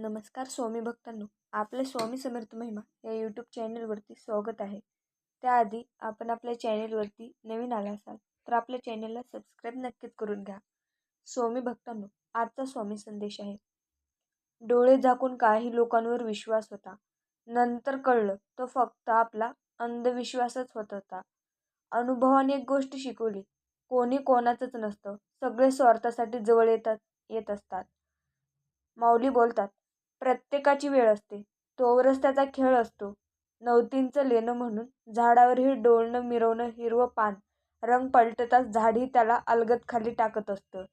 नमस्कार स्वामी भक्तांनो आपले स्वामी समर्थ महिमा या यूट्यूब चॅनलवरती स्वागत आहे. त्याआधी आपण आपल्या चॅनलवरती नवीन आला असाल तर आपल्या चॅनलला सबस्क्राईब नक्कीच करून घ्या. स्वामी भक्तांनो आजचा स्वामी संदेश आहे. डोळे झाकून काही लोकांवर विश्वास होता. नंतर कळलं तो फक्त आपला अंधविश्वासच होत होता. अनुभवाने एक गोष्ट शिकवली कोणी कोणाचंच नसतं सगळे स्वार्थासाठी जवळ येतात येत असतात. माऊली बोलतात प्रत्येकाची वेळ असते. तोवरच त्याचा खेळ असतो. नवतींचं लेणं म्हणून झाडावरही डोलणं मिरवणं हिरवं पान रंग पलटताच झाडही त्याला अलगद खाली टाकत असतं.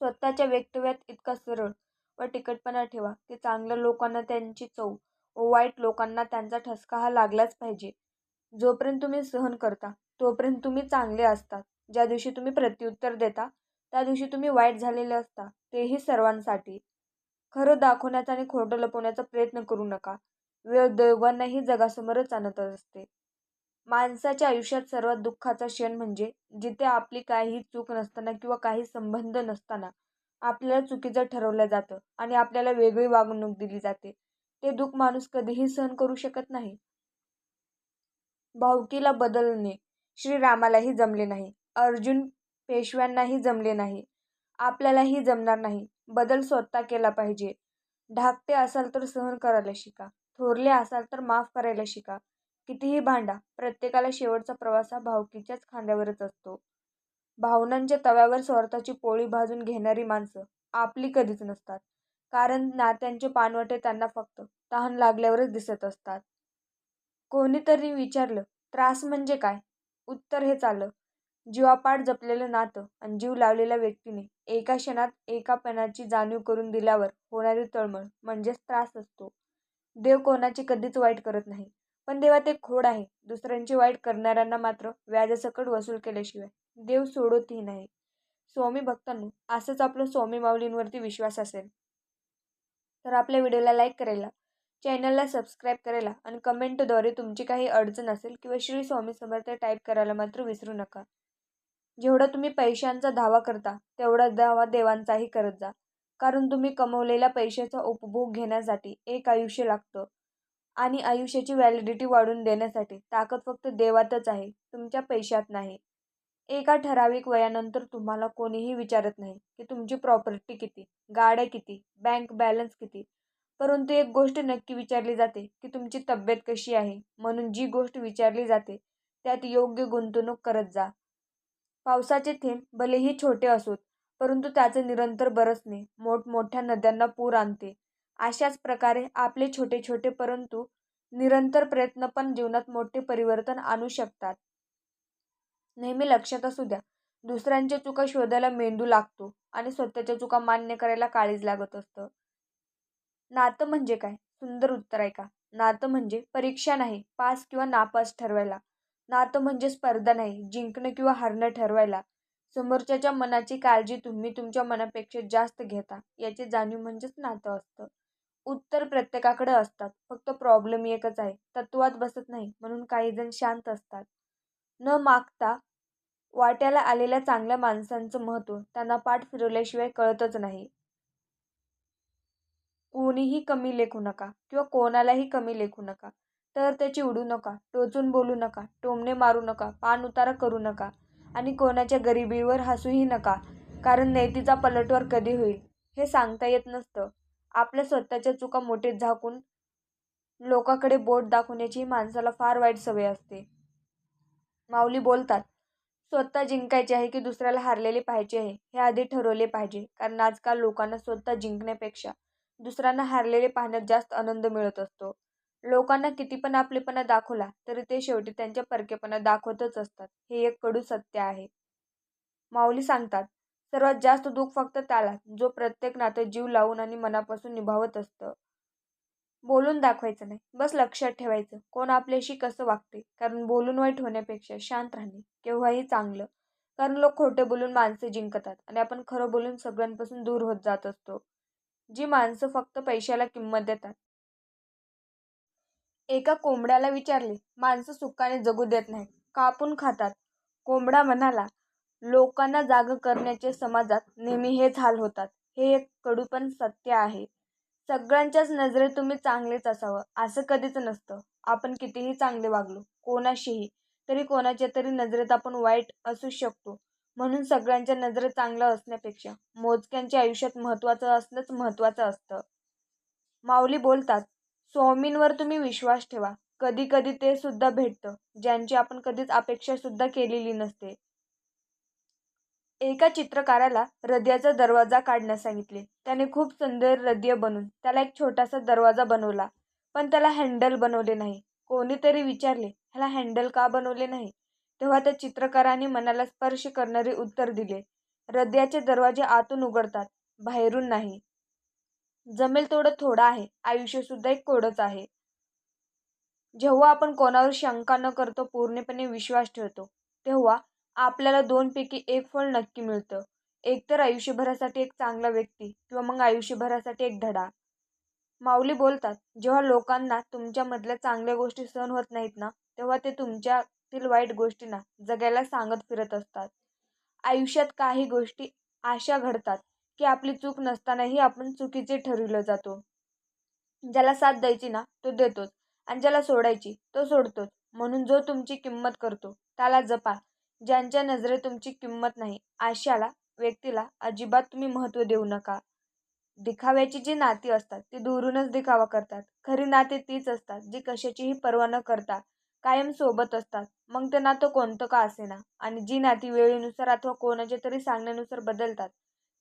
स्वतःच्या वक्तव्यात इतका सरळ व तिखटपणा ठेवा की चांगल्या लोकांना त्यांची चव व वाईट लोकांना त्यांचा ठसका हा लागलाच पाहिजे. जोपर्यंत तुम्ही सहन करता तोपर्यंत तुम्ही चांगले असतात ज्या दिवशी तुम्ही प्रत्युत्तर देता त्या दिवशी तुम्ही वाईट झालेले असता. तेही सर्वांसाठी. खरं दाखवण्याचा आणि खोटं लपवण्याचा प्रयत्न करू नका. वेळ दैवांनाही जगासमोरच आणत असते. माणसाच्या आयुष्यात सर्वात दुःखाचा क्षण म्हणजे जिथे आपली काही चूक नसताना किंवा काही संबंध नसताना आपल्याला चुकीचं ठरवलं जातं आणि आपल्याला वेगळी वागणूक दिली जाते. ते दुःख माणूस कधीही सहन करू शकत नाही. भावकीला बदलणे श्रीरामालाही जमले नाही. अर्जुन पेशव्यांनाही जमले नाही. आपल्यालाही जमणार नाही. बदल स्वतः केला पाहिजे. धाकटे असाल तर सहन करायला शिका. थोरले असाल तर माफ करायला शिका. कितीही भांडा प्रत्येकाला शेवटचा प्रवास हा भावकीच्याच खांद्यावरच असतो. भावनांच्या तव्यावर स्वार्थाची पोळी भाजून घेणारी माणसं आपली कधीच नसतात. कारण नात्यांचे पानवटे त्यांना फक्त तहान लागल्यावरच दिसत असतात. कोणीतरी विचारलं त्रास म्हणजे काय उत्तर हे चालं जीवापाड जपलेलं नातं आणि जीव लावलेल्या व्यक्तीने एका क्षणात एकापणाची जाणीव करून दिल्यावर होणारी तळमळ म्हणजेच त्रास असतो. देव कोणाची कधीच वाईट करत नाही पण देवात एक खोड आहे. दुसऱ्यांची वाईट करणाऱ्यांना मात्र व्याजासकट वसूल केल्याशिवाय देव सोडतही नाही. स्वामी भक्तांनो असंच आपलं स्वामी माऊलींवरती विश्वास असेल तर आपल्या व्हिडिओला लाईक करायला चॅनलला सबस्क्राईब करायला आणि कमेंटद्वारे तुमची काही अडचण असेल किंवा श्री स्वामी समर्थ टाईप करायला मात्र विसरू नका. जेवढा तुम्ही पैशांचा धावा करता तेवढा धावा देवांचाही करत जा. कारण तुम्ही कमवलेल्या पैशाचा उपभोग घेण्यासाठी एक आयुष्य लागतं. आणि आयुष्याची व्हॅलिडिटी वाढून देण्यासाठी ताकद फक्त देवातच आहे तुमच्या पैशात नाही. एका ठराविक वयानंतर तुम्हाला कोणीही विचारत नाही की तुमची प्रॉपर्टी किती गाड्या किती बँक बॅलन्स किती. परंतु एक गोष्ट नक्की विचारली जाते की तुमची तब्येत कशी आहे म्हणून जी गोष्ट विचारली जाते त्यात योग्य गुंतवणूक करत जा. पावसाचे थेंब भलेही छोटे असोत परंतु त्याचे निरंतर बरसणे मोठमोठ्या नद्यांना पूर आणते. अशाच प्रकारे आपले छोटे छोटे परंतु निरंतर प्रयत्न पण जीवनात मोठे परिवर्तन आणू शकतात. नेहमी लक्षात असू द्या दुसऱ्यांच्या चुका शोधायला मेंदू लागतो आणि स्वतःच्या चुका मान्य करायला काळीज लागत असतं. नातं म्हणजे काय? सुंदर उत्तर आहे का नातं म्हणजे परीक्षा नाही पास किंवा नापास ठरवायला. नातं म्हणजे स्पर्धा नाही जिंकणं किंवा हरणं ठरवायला. समोरच्याच्या मनाची काळजी तुम्ही तुमच्या मनापेक्षा जास्त घेता याची जाणीव म्हणजेच नातं असतं. उत्तर प्रत्येकाकडे असतात फक्त प्रॉब्लेम एकच आहे तत्वात बसत नाही म्हणून काही जण शांत असतात. न मागता वाट्याला आलेल्या चांगल्या माणसांचं महत्त्व त्यांना पाठ फिरवल्याशिवाय कळतच नाही. कोणीही कमी लेखू नका किंवा कोणालाही कमी लेखू नका. तर त्याची उडू नका टोचून बोलू नका टोमणे मारू नका पान उतारा करू नका आणि कोणाच्या गरिबीवर हसूही नका कारण नैतीचा पलटवार कधी होईल हे सांगता येत नसतं. आपल्या स्वतःच्या चुका मोठे झाकून लोकांकडे बोट दाखवण्याची माणसाला फार वाईट सवय असते. माऊली बोलतात स्वतः जिंकायचे आहे की दुसऱ्याला हारलेले पाहिजे आहे हे आधी ठरवले पाहिजे कारण आजकाल लोकांना स्वतः जिंकण्यापेक्षा दुसऱ्यांना हारलेले पाहण्यात जास्त आनंद मिळत असतो. लोकांना किती पण आपलेपणा दाखवला तरी ते शेवटी त्यांच्या परकेपणा दाखवतच असतात. हे एक कडू सत्य आहे. माऊली सांगतात सर्वात जास्त दुःख फक्त त्याला जो प्रत्येक नातं जीव लावून आणि मनापासून निभावत असतं. बोलून दाखवायचं नाही बस लक्षात ठेवायचं कोण आपल्याशी कसं वागते कारण बोलून वाईट होण्यापेक्षा शांत राहणे केव्हाही चांगलं. कारण लोक खोटे बोलून माणसे जिंकतात आणि आपण खरं बोलून सगळ्यांपासून दूर होत जात असतो. जी माणसं फक्त पैशाला किंमत देतात एका कोंबड्याला विचारले माणसं सुखाने जगू देत नाहीत कापून खातात. कोंबडा म्हणाला लोकांना जाग करण्याचे समाजात नेहमी हेच हाल होतात. हे एक कडूपण सत्य आहे. सगळ्यांच्याच नजरेत तुम्ही चांगलेच असावं. असं कधीच नसतं. आपण कितीही चांगले वागलो कोणाशीही तरी कोणाच्या तरी नजरेत आपण वाईट असू शकतो. म्हणून सगळ्यांच्या नजरेत चांगलं असण्यापेक्षा मोजक्यांच्या आयुष्यात महत्त्वाचं असणंच महत्त्वाचं असतं. माऊली बोलतात स्वामींवर तुम्ही विश्वास ठेवा. कधी कधी ते सुद्धा भेटतं. ज्यांची आपण कधीच अपेक्षा सुद्धा केलेली नसते. एका चित्रकाराला हृदयाचा दरवाजा काढण्यास सांगितले. त्याने खूप सुंदर हृदय बनवून त्याला एक छोटासा दरवाजा बनवला. पण त्याला हँडल बनवले नाही. कोणीतरी विचारले ह्याला हँडल का बनवले नाही? तेव्हा त्या चित्रकाराने मनाला स्पर्श करणारे उत्तर दिले. हृदयाचे दरवाजे आतून उघडतात. बाहेरून नाही. जमेल तेवढं थोडं आहे. आयुष्यसुद्धा एक कोडच आहे. जेव्हा आपण कोणावर शंका न करतो पूर्णपणे विश्वास ठेवतो तेव्हा आपल्याला दोनपैकी एक फळ नक्की मिळतं. एक तर आयुष्यभरासाठी एक चांगला व्यक्ती किंवा मग आयुष्यभरासाठी एक धडा. माऊली बोलतात जेव्हा लोकांना तुमच्यामधल्या चांगल्या गोष्टी सहन होत नाहीत ना तेव्हा ते तुमच्यातील वाईट गोष्टींना जगायला सांगत फिरत असतात. आयुष्यात काही गोष्टी अशा घडतात की आपली चूक नसतानाही आपण चुकीचे ठरविलं जातो. ज्याला साथ द्यायची ना तो देतोच. आणि ज्याला सोडायची तो सोडतोच. म्हणून जो तुमची किंमत करतो त्याला जपा. ज्यांच्या नजरेत तुमची किंमत नाही आशाला व्यक्तीला अजिबात तुम्ही महत्त्व देऊ नका. दिखाव्याची जी नाती असतात ती दुरूनच दिखावा करतात. खरी नाती तीच असतात जी कशाचीही पर्वा न करता कायम सोबत असतात. मग ते नातं कोणतं का असेना? आणि जी नाती वेळेनुसार अथवा कोणाच्या तरी सांगण्यानुसार बदलतात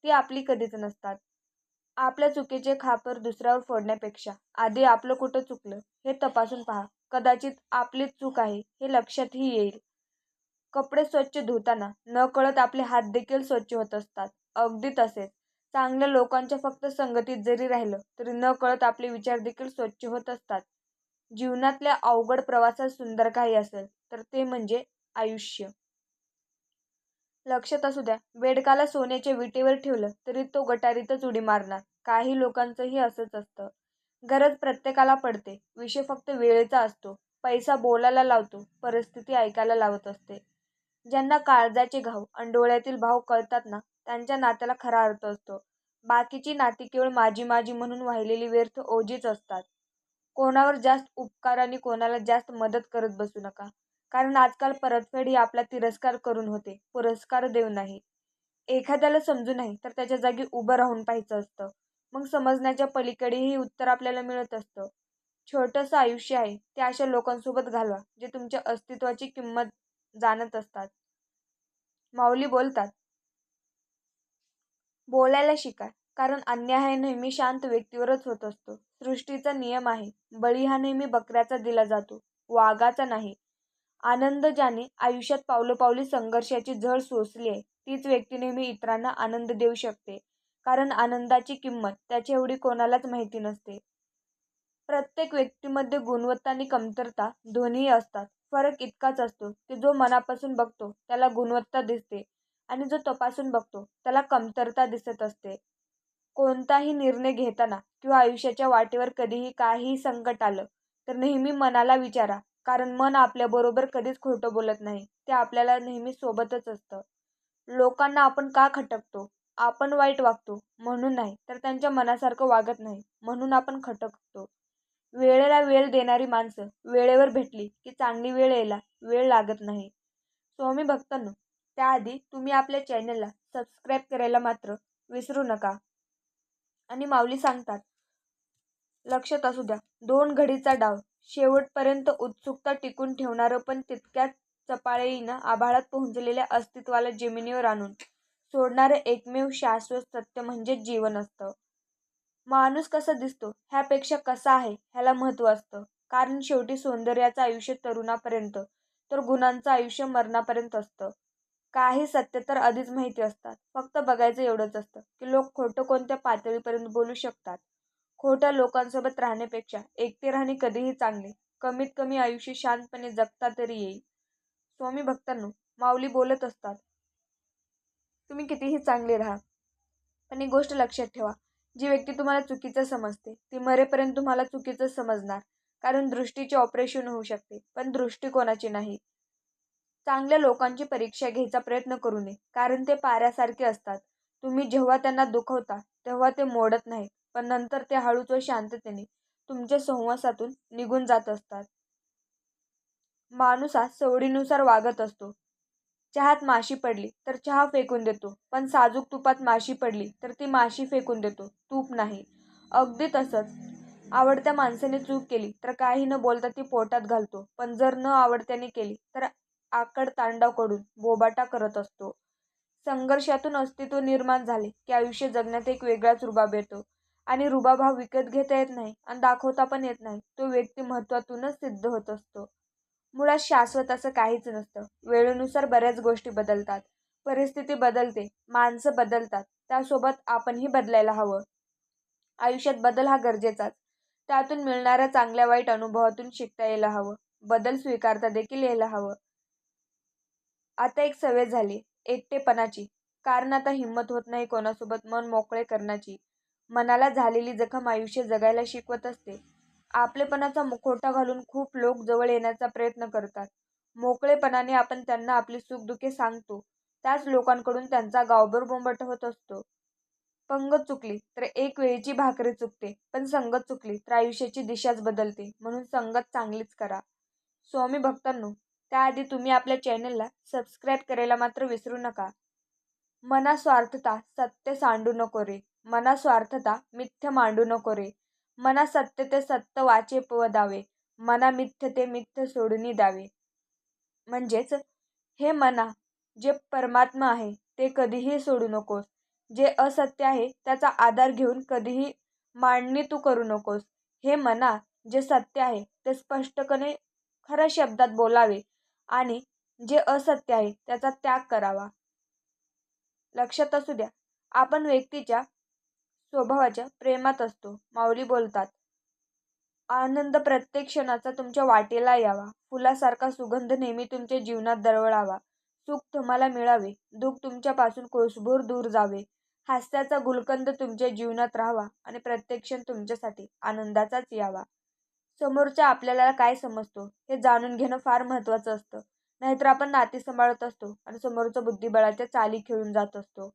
ती आपली कधीच नसतात. आपल्या चुकीचे खापर दुसऱ्यावर फोडण्यापेक्षा आधी आपलं कुठं चुकलं हे तपासून पहा. कदाचित आपलीच चूक आहे हे लक्षातही येईल. कपडे स्वच्छ धुताना न कळत आपले हात देखील स्वच्छ होत असतात. अगदी तसेच. चांगल्या लोकांच्या फक्त संगतीत जरी राहिलं तरी न कळत आपले विचार देखील स्वच्छ होत असतात. जीवनातल्या अवघड प्रवासात सुंदर काही असेल तर ते म्हणजे आयुष्य. लक्षात असू द्या बेडकाला सोन्याच्या विटेवर ठेवलं तरी तो गटारीतच उडी मारणार. काही लोकांचंही असंच असतं. गरज प्रत्येकाला पडते. विषय फक्त वेळेचा असतो. पैसा बोलायला लावतो. परिस्थिती ऐकायला लावत असते. ज्यांना काळजाचे घाव अंडोळ्यातील भाव कळतात ना त्यांच्या नात्याला खरा अर्थ असतो. बाकीची नाती केवळ माझी माझी म्हणून वाहिलेली व्यर्थ ओझीच असतात. कोणावर जास्त उपकार आणि कोणाला जास्त मदत करत बसू नका. कारण आजकाल परतफेड ही आपला तिरस्कार करून होते. पुरस्कार देऊ नाही. एखाद्याला समजू नाही तर त्याच्या जागी उभं राहून पाहायचं असतं. मग समजण्याच्या पलीकडेही उत्तर आपल्याला मिळत असतं. छोटंसं आयुष्य आहे ते अशा लोकांसोबत घालवा जे तुमच्या अस्तित्वाची किंमत जाणत असतात. माऊली बोलतात बोलायला शिका कारण अन्याय नेहमी शांत व्यक्तीवरच होत असतो. सृष्टीचा नियम आहे बळी हा नेहमी बकऱ्याचा दिला जातो वाघाचा नाही आनंद ज्याने आयुष्यात पावलोपावली संघर्षाची झळ सोसली आहे. तीच व्यक्ती नेहमी इतरांना आनंद देऊ शकते. कारण आनंदाची किंमत त्याच्या एवढी कोणालाच माहिती नसते. प्रत्येक व्यक्तीमध्ये गुणवत्ता आणि कमतरता दोन्ही असतात. फरक इतकाच असतो की जो मनापासून बघतो त्याला गुणवत्ता दिसते आणि जो तपासून बघतो त्याला कमतरता दिसत असते. कोणताही निर्णय घेताना किंवा आयुष्याच्या वाटेवर कधीही काहीही संकट आलं तर नेहमी मनाला विचारा कारण मन आपल्याबरोबर कधीच खोटं बोलत नाही. ते आपल्याला नेहमी सोबतच असतं. लोकांना आपण का खटकतो? आपण वाईट वागतो. म्हणून नाही तर त्यांच्या मनासारखं वागत नाही. म्हणून आपण खटकतो. वेळेला वेळ देणारी माणसं वेळेवर भेटली की चांगली वेळ यायला वेळ लागत नाही. स्वामी भक्तांनो त्याआधी तुम्ही आपल्या चॅनलला सबस्क्राईब करायला मात्र विसरू नका. आणि माऊली सांगतात लक्षात असू द्या दोन घडीचा डाव. शेवटपर्यंत उत्सुकता टिकून ठेवणारं पण तितक्याच चपाळीनं आभाळात पोहोचलेल्या अस्तित्वाला जमिनीवर आणून सोडणारं एकमेव शाश्वत सत्य म्हणजेच जीवन असतं. माणूस कसा दिसतो ह्यापेक्षा कसा आहे ह्याला महत्त्व असतं. कारण शेवटी सौंदर्याचं आयुष्य तरुणापर्यंत तर गुणांचं आयुष्य मरणापर्यंत असतं. काही सत्य तर आधीच माहिती असतात फक्त बघायचं एवढंच असतं की लोक खोटं कोणत्या पातळीपर्यंत बोलू शकतात. खोट्या लोकांसोबत राहण्यापेक्षा एकटे राहणे कधीही चांगले. कमीत कमी आयुष्य शांतपणे जगता तरी येईल. स्वामी भक्तांनो माऊली बोलत असतात तुम्ही कितीही चांगले राहा पण एक गोष्ट लक्षात ठेवा. जी व्यक्ती तुम्हाला चुकीचं समजते ती मरेपर्यंत तुम्हाला चुकीचं समजणार. कारण दृष्टीचे ऑपरेशन होऊ शकते पण दृष्टिकोनाची नाही. चांगल्या लोकांची परीक्षा घ्यायचा प्रयत्न करू नये कारण ते पाऱ्यासारखे असतात. तुम्ही जेव्हा त्यांना दुखवता तेव्हा ते मोडत नाहीत पण नंतर ते हळूच व शांततेने तुमच्या सहवासातून निघून जात असतात. माणूस हा सवडीनुसार वागत असतो. चहात माशी पडली तर चहा फेकून देतो, पण साजूक तुपात माशी पडली तर ती माशी फेकून देतो, तूप नाही. अगदी तसंच, आवडत्या माणसाने चूक केली तर काही न बोलता ती पोटात घालतो, पण जर न आवडत्याने केली तर आकांडतांडव करून बोबाटा करत असतो. संघर्षातून अस्तित्व निर्माण झाले की आयुष्य जगण्यात एक वेगळाच रुबाब येतो. आणि रुबाभाव विकत घेता येत नाही आणि दाखवता पण येत नाही. तो व्यक्तिमत्त्वातूनच सिद्ध होत असतो. मुळात शाश्वत असं काहीच नसतं. वेळेनुसार बऱ्याच गोष्टी बदलतात. परिस्थिती बदलते, माणसं बदलतात, त्यासोबत आपणही बदलायला हवं. आयुष्यात बदल हा गरजेचाच. त्यातून मिळणाऱ्या चांगल्या वाईट अनुभवातून शिकता यायला हवं. बदल स्वीकारता देखील यायला हवं. आता एक सवय झाली एकटेपणाची. कारण आता हिंमत होत नाही कोणासोबत मन मोकळे करण्याची. मनाला झालेली जखम आयुष्य जगायला शिकवत असते. आपलेपणाचा मुखवटा घालून खूप लोक जवळ येण्याचा प्रयत्न करतात. मोकळेपणाने आपण त्यांना आपली सुखदुःखे सांगतो त्याच लोकांकडून त्यांचा गावभर बोंबट होत असतो. पंगत चुकली तर एक वेळेची भाकरी चुकते, पण संगत चुकली तर आयुष्याची दिशाच बदलते. म्हणून संगत चांगलीच करा. स्वामी भक्तांनो, त्याआधी तुम्ही आपल्या चॅनलला सबस्क्राईब करायला मात्र विसरू नका. मना स्वार्थता सत्य सांडू नको रे मना स्वार्थता मिथ्य मांडू नको रे मना सत्य ते सत्य वाचे पवदावे मना मिथ्य ते मिथ्य सोडूनी द्यावे. म्हणजेच, हे मना, जे परमात्मा आहे ते कधीही सोडू नकोस. जे असत्य आहे त्याचा आधार घेऊन कधीही मांडणी तू करू नकोस. हे मना, जे सत्य आहे ते स्पष्टपणे खऱ्या शब्दात बोलावे आणि जे असत्य आहे त्याचा त्याग करावा. लक्षात असू द्या, आपण व्यक्तीच्या स्वभावाच्या प्रेमात असतो. माऊली बोलतात, आनंद प्रत्येक क्षणाचा तुमच्या वाटेला यावा. फुलासारखा सुगंध नेहमी तुमच्या जीवनात दरवळावा. सुख तुम्हाला मिळावे, दुःख तुमच्यापासून कोसभोर दूर जावे. हास्याचा गुलकंद तुमच्या जीवनात राहावा आणि प्रत्येक क्षण तुमच्यासाठी आनंदाचाच यावा. समोरच्या आपल्याला काय समजतो हे जाणून घेणं फार महत्त्वाचं असतं. नाहीतर आपण नाती सांभाळत असतो आणि समोरचं बुद्धिबळाच्या चाली खेळून जात असतो.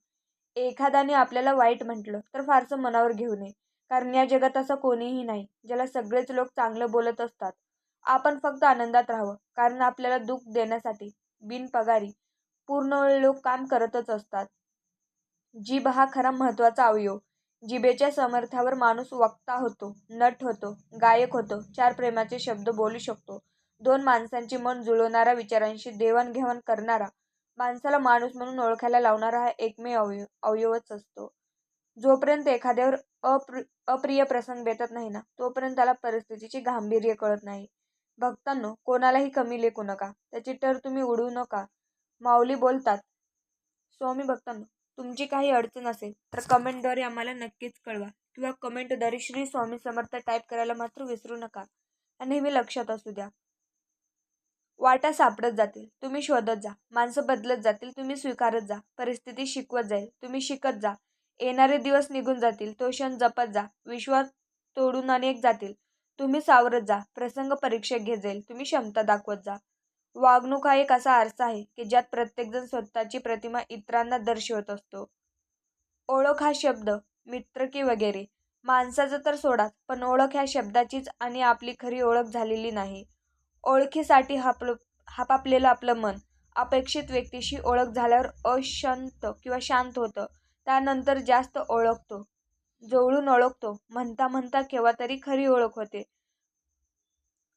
एखाद्याने आपल्याला वाईट म्हटलं तर फारसं मनावर घेऊ नये. कारण या जगात असं कोणीही नाही ज्याला सगळेच लोक चांगलं बोलत असतात. आपण फक्त आनंदात राहावं. कारण आपल्याला दुःख देण्यासाठी बिनपगारी पूर्ण वेळ लोक काम करतच असतात. जीभ हा खरा महत्त्वाचा अवयव. जिभेच्या समर्थावर माणूस वक्ता होतो, नट होतो, गायक होतो, चार प्रेमाचे शब्द बोलू शकतो, दोन माणसांची मन जुळवणारा, विचारांशी देवाणघेवाण करणारा, माणसाला माणूस म्हणून ओळखायला लावणारा हा एकमेव अवयवच असतो. जोपर्यंत एखाद्यावर अप्र अप्रिय प्रसंग बेतत नाही ना, तोपर्यंत त्याला परिस्थितीची गांभीर्य कळत नाही. भक्तांनो, कोणालाही कमी लेखू नका. त्याची टर तुम्ही उडवू नका. माऊली बोलतात, स्वामी भक्तांनो, तुमची काही अडचण असेल तर कमेंटद्वारे आम्हाला नक्कीच कळवा किंवा कमेंटद्वारे श्री स्वामी समर्थ टाईप करायला मात्र विसरू नका. आणि नेहमी लक्षात असू द्या. वाटा सापडत जातील, तुम्ही शोधत जा. माणसं बदलत जातील, तुम्ही स्वीकारत जा. परिस्थिती शिकवत जाईल, तुम्ही शिकत जा. येणारे दिवस निघून जातील, तो क्षण जपत जा. विश्वास तोडून अनेक जातील, तुम्ही सावरत जा. प्रसंग परीक्षा घेत जाईल, तुम्ही क्षमता दाखवत जा. वागणूक हा एक असा आरसा आहे की ज्यात प्रत्येकजण स्वतःची प्रतिमा इतरांना दर्शवत असतो. ओळख हा शब्द, मित्र की वगैरे, माणसाचं तर सोडाच, पण ओळख ह्या शब्दाचीच आणि आपली खरी ओळख झालेली नाही. ओळखीसाठी हापापलेलं आपलं मन अपेक्षित व्यक्तीशी ओळख झाल्यावर अशांत किंवा शांत होतं. त्यानंतर जास्त ओळखतो, जवळून ओळखतो, म्हणता म्हणता केव्हा तरी खरी ओळख होते.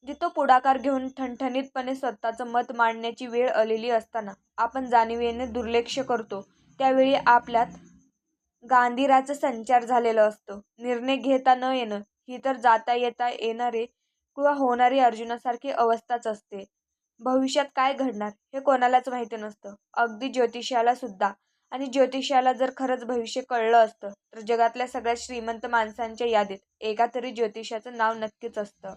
जिथं पुढाकार घेऊन ठणठणीतपणे स्वतःचं मत मांडण्याची वेळ आलेली असताना आपण जाणीवेने दुर्लक्ष करतो, त्यावेळी आपल्यात गांधीराचा संचार झालेला असतो. निर्णय घेता न येणं ही तर जाता येता येणारे किंवा होणारी अर्जुनासारखी अवस्थाच असते. भविष्यात काय घडणार हे कोणालाच माहिती नसतं, अगदी ज्योतिषाला सुद्धा. आणि ज्योतिषाला जर खरंच भविष्य कळलं असतं तर जगातल्या सगळ्यात श्रीमंत माणसांच्या यादीत एका तरी ज्योतिषाचं नाव नक्कीच असतं.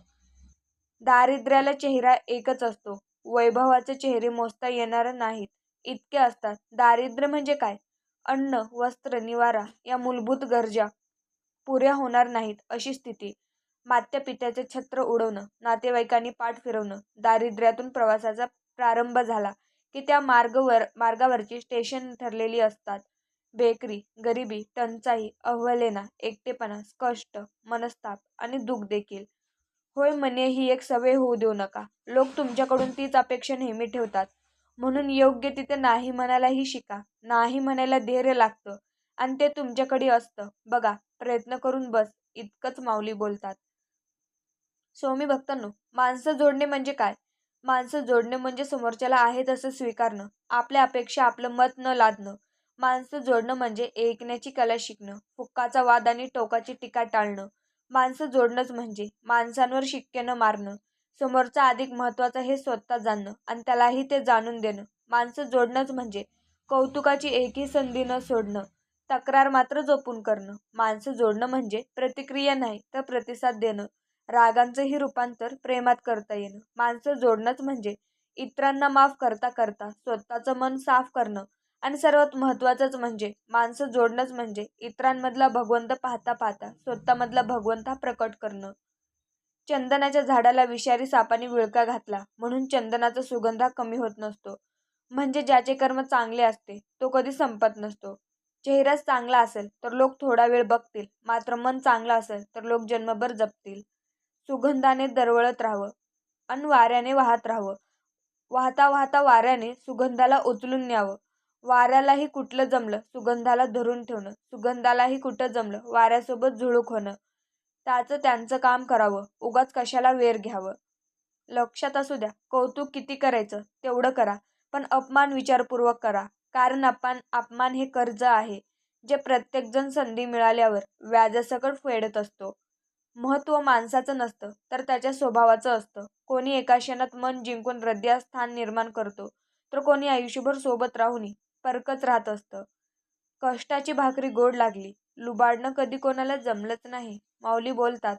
दारिद्र्याला चेहरा एकच असतो, वैभवाचे चेहरे मोजता येणार नाहीत इतके असतात. दारिद्र्य म्हणजे काय? अन्न, वस्त्र, निवारा या मूलभूत गरजा पुऱ्या होणार नाहीत अशी स्थिती. मात्यापित्याचे छत्र उडवणं, नातेवाईकांनी पाठ फिरवणं. दारिद्र्यातून प्रवासाचा प्रारंभ झाला की त्या मार्गावरची स्टेशनं ठरलेली असतात. बेकरी गरिबी टंचाई अवहेलना एकटेपणा कष्ट मनस्ताप आणि दुःख देखील. होय म्हणे ही एक सवय होऊ देऊ नका. लोक तुमच्याकडून तीच अपेक्षा नेहमी ठेवतात. म्हणून योग्य तिथे नाही म्हणायलाही शिका. नाही म्हणायला धैर्य लागतं. आणि ते तुमच्याकडे असतं. बघा प्रयत्न करून बस. इतकंच माऊली बोलतात. स्वामी भक्तांनो माणसं जोडणे म्हणजे काय? माणसं जोडणे म्हणजे समोरच्याला आहे तसं स्वीकारणं आपल्या अपेक्षा आपलं मत न लादणं. माणसं जोडणं म्हणजे ऐकण्याची कला शिकणं हुक्काचा वाद आणि टोकाची टीका टाळणं. माणसं जोडणंच म्हणजे माणसांवर शिक्के न मारणं. समोरचा अधिक महत्त्वाचं हे स्वतः जाणणं आणि त्यालाही ते जाणून देणं. माणसं जोडणंच म्हणजे कौतुकाची एकही संधी न सोडणं तक्रार मात्र जपून करणं. माणसं जोडणं म्हणजे प्रतिक्रिया नाही तर प्रतिसाद देणं. रागांचंही रूपांतर प्रेमात करता येणं. माणसं जोडणंच म्हणजे इतरांना माफ करता करता स्वतःचं मन साफ करणं. आणि सर्वात महत्त्वाचंच म्हणजे माणसं जोडणंच म्हणजे इतरांमधला भगवंत पाहता पाहता स्वतःमधला भगवंत हा प्रकट करणं. चंदनाच्या झाडाला विषारी सापाने विळका घातला म्हणून चंदनाचा सुगंध हा कमी होत नसतो. म्हणजे ज्याचे कर्म चांगले असते तो कधी संपत नसतो. चेहराच चांगला असेल तर लोक थोडा वेळ बघतील. मात्र मन चांगलं असेल तर लोक जन्मभर जपतील. सुगंधाने दरवळत राहावं आणि वाऱ्याने वाहत राहावं. वाहता वाहता वाऱ्याने सुगंधाला उचलून न्यावं. वाऱ्यालाही कुठलं जमलं? सुगंधाला धरून ठेवणं. सुगंधालाही कुठं जमलं? वाऱ्यासोबत झुळूक होणं. त्याचं त्यांचं काम करावं. उगाच कशाला वेर घ्यावं? लक्षात असू द्या. कौतुक किती करायचं? तेवढं करा. पण अपमान विचारपूर्वक करा. कारण अपमान अपमान हे कर्ज आहे. जे प्रत्येकजण संधी मिळाल्यावर व्याजासकट फेडत असतो. महत्त्व माणसाचं नसतं तर त्याच्या स्वभावाचं असतं. कोणी एका क्षणात मन जिंकून हृदयात स्थान निर्माण करतो तर कोणी आयुष्यभर सोबत राहूनही परकच राहत असतं. कष्टाची भाकरी गोड लागली लुबाडणं कधी कोणाला जमलंच नाही माऊली बोलतात.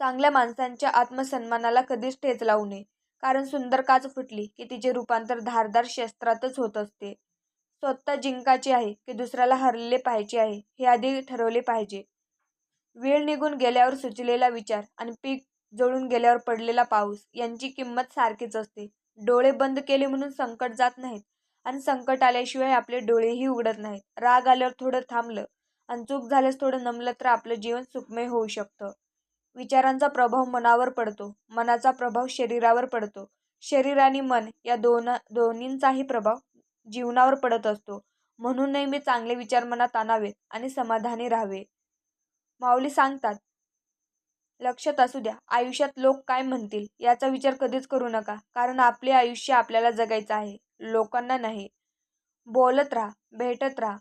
चांगल्या माणसांच्या आत्मसन्मानाला कधीच ठेच लावू नये कारण सुंदर काच फुटली की तिचे रूपांतर धारदार शस्त्रातच होत असते. स्वतः जिंकायचे आहे की दुसऱ्याला हरले पाहिजे आहे हे आधी ठरवले पाहिजे. वेळ निघून गेल्यावर सुचलेला विचार आणि पीक जळून गेल्यावर पडलेला पाऊस यांची किंमत सारखीच असते. डोळे बंद केले म्हणून संकट जात नाहीत आणि संकट आल्याशिवाय आपले डोळेही उघडत नाहीत. राग आल्यावर थोडं थांबलं आणि चूक झाल्यास थोडं नमलं तर आपलं जीवन सुखमय होऊ शकतं. विचारांचा प्रभाव मनावर पडतो. मनाचा प्रभाव शरीरावर पडतो. शरीर आणि मन या दोन दोन्हींचाही प्रभाव जीवनावर पडत असतो. म्हणून मी चांगले विचार मनात आणावेत आणि समाधानी राहावे. माऊली सांगतात लक्षात असू द्या आयुष्यात लोक काय म्हणतील याचा विचार कधीच करू नका कारण आपले आयुष्य आपल्याला जगायचं आहे लोकांना नाही. बोलत राहा भेटत राहा.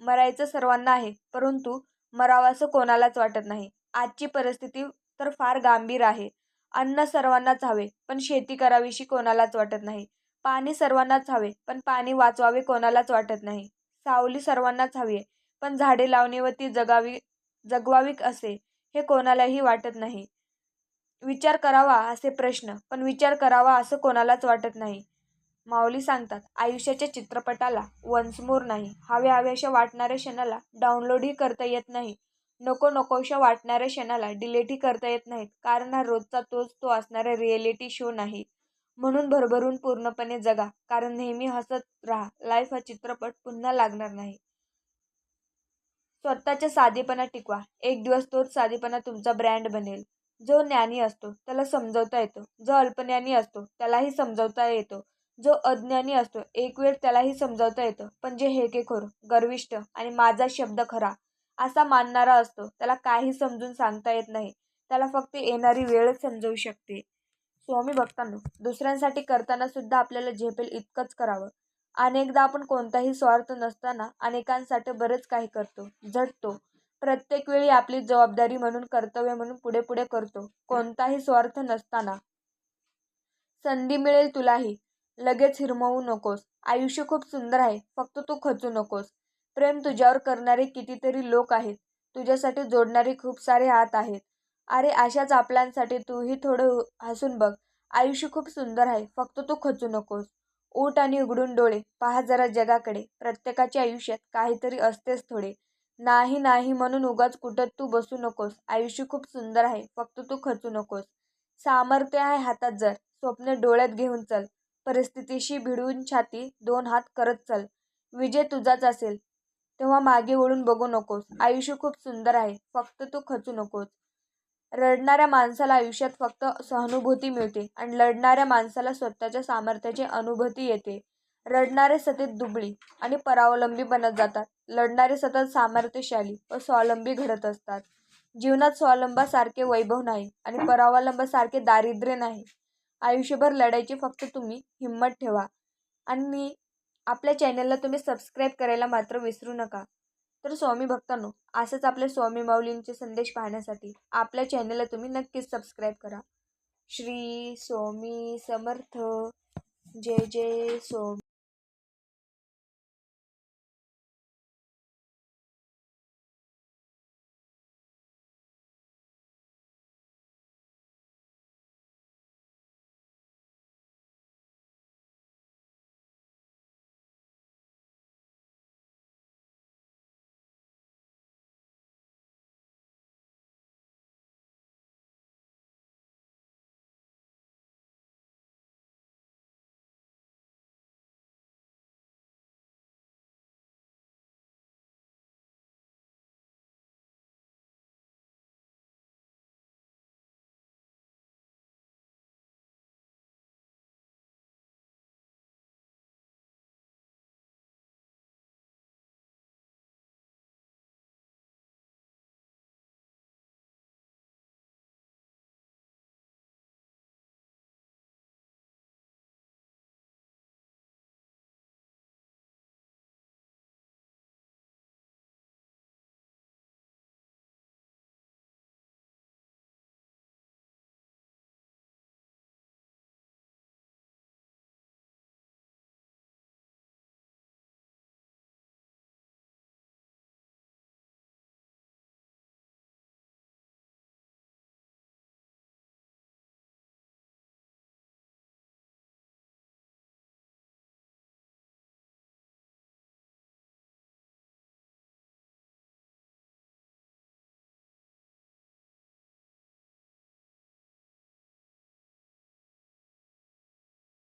मरायचं सर्वांना आहे परंतु मरावासं असं कोणालाच वाटत नाही. आजची परिस्थिती तर फार गांभीर आहे. अन्न सर्वांनाच हवे पण शेती करावीशी कोणालाच वाटत नाही. पाणी सर्वांनाच हवे पण पाणी वाचवावे कोणालाच वाटत नाही. सावली सर्वांनाच हवी आहे पण झाडे लावणे व ती जगावी जगवावीक असे हे कोणालाही वाटत नाही. विचार करावा असे प्रश्न पण विचार करावा असं कोणालाच वाटत नाही. माऊली सांगतात आयुष्याच्या चित्रपटाला वन्स मोर नाही. हव्या हव्याशा वाटणाऱ्या क्षणाला डाउनलोडही करता येत नाही. नको नकोशा वाटणाऱ्या क्षणाला डिलेटही करता येत नाहीत. कारण हा रोजचा तोच तो असणारा रिएलिटी शो नाही. म्हणून भरभरून पूर्णपणे जगा. कारण नेहमी हसत राहा. लाईफ हा चित्रपट पुन्हा लागणार नाही. स्वतःच्या साधेपणा टिकवा. एक दिवस तोच साधेपणा तुमचा ब्रँड बनेल. जो ज्ञानी असतो त्याला समजवता येतो. जो अल्पज्ञानी असतो त्यालाही समजवता येतो. जो अज्ञानी असतो एक वेळ त्यालाही समजावता येतं. पण जे हेकेखोर गर्विष्ट आणि माझा शब्द खरा असा मानणारा असतो त्याला काही समजून सांगता येत नाही. त्याला फक्त येणारी वेळच समजवू शकते. स्वामी भक्तांनो दुसऱ्यांसाठी करताना सुद्धा आपल्याला झेपेल इतकंच करावं. अनेकदा आपण कोणताही स्वार्थ नसताना अनेकांसाठी बरेच काही करतो झटतो. प्रत्येक वेळी आपली जबाबदारी म्हणून कर्तव्य म्हणून पुढे पुढे करतो. कोणताही स्वार्थ नसताना. संधी मिळेल तुलाही. लगेच हिरमवू नकोस. आयुष्य खूप सुंदर आहे. फक्त तू खचू नकोस. प्रेम तुझ्यावर करणारे कितीतरी लोक आहेत. तुझ्यासाठी जोडणारे खूप सारे हात आहेत. अरे अशाच आपल्यांसाठी तूही थोडं हसून बघ. आयुष्य खूप सुंदर आहे. फक्त तू खचू नकोस. ऊट आणि उघडून डोळे. पहा जरा जगाकडे. प्रत्येकाच्या आयुष्यात काहीतरी असतेच थोडे. नाही नाही म्हणून उगाच कुठं तू बसू नकोस. आयुष्य खूप सुंदर आहे. फक्त तू खचू नकोस. सामर्थ्य आहे हातात जर. स्वप्ने डोळ्यात घेऊन चल. परिस्थितीशी भिडून छाती दोन हात करत चल. विजय तुझाच असेल. तेव्हा मागे वळून बघू नकोस. आयुष्य खूप सुंदर आहे. फक्त तू खचू नकोस. रडणाऱ्या माणसाला आयुष्यात फक्त सहानुभूती मिळते आणि लढणाऱ्या माणसाला स्वतःच्या सामर्थ्याची अनुभूती येते. रडणारे सतत दुबळी आणि परावलंबी बनत जातात. लढणारे सतत सामर्थ्यशाली व स्वावलंबी घडत असतात. जीवनात स्वावलंबासारखे वैभव नाही आणि परावलंबासारखे दारिद्र्य नाही. आयुष्यभर लढायची फक्त तुम्ही हिंमत ठेवा. आणि आपल्या चॅनलला तुम्ही सबस्क्राईब करायला मात्र विसरू नका. तर स्वामी भक्तांनो असंच आपल्या स्वामी माऊलींचे संदेश पाहण्यासाठी आपल्या चॅनलला तुम्ही नक्कीच सबस्क्राईब करा. श्री स्वामी समर्थ. जय जय स्वामी.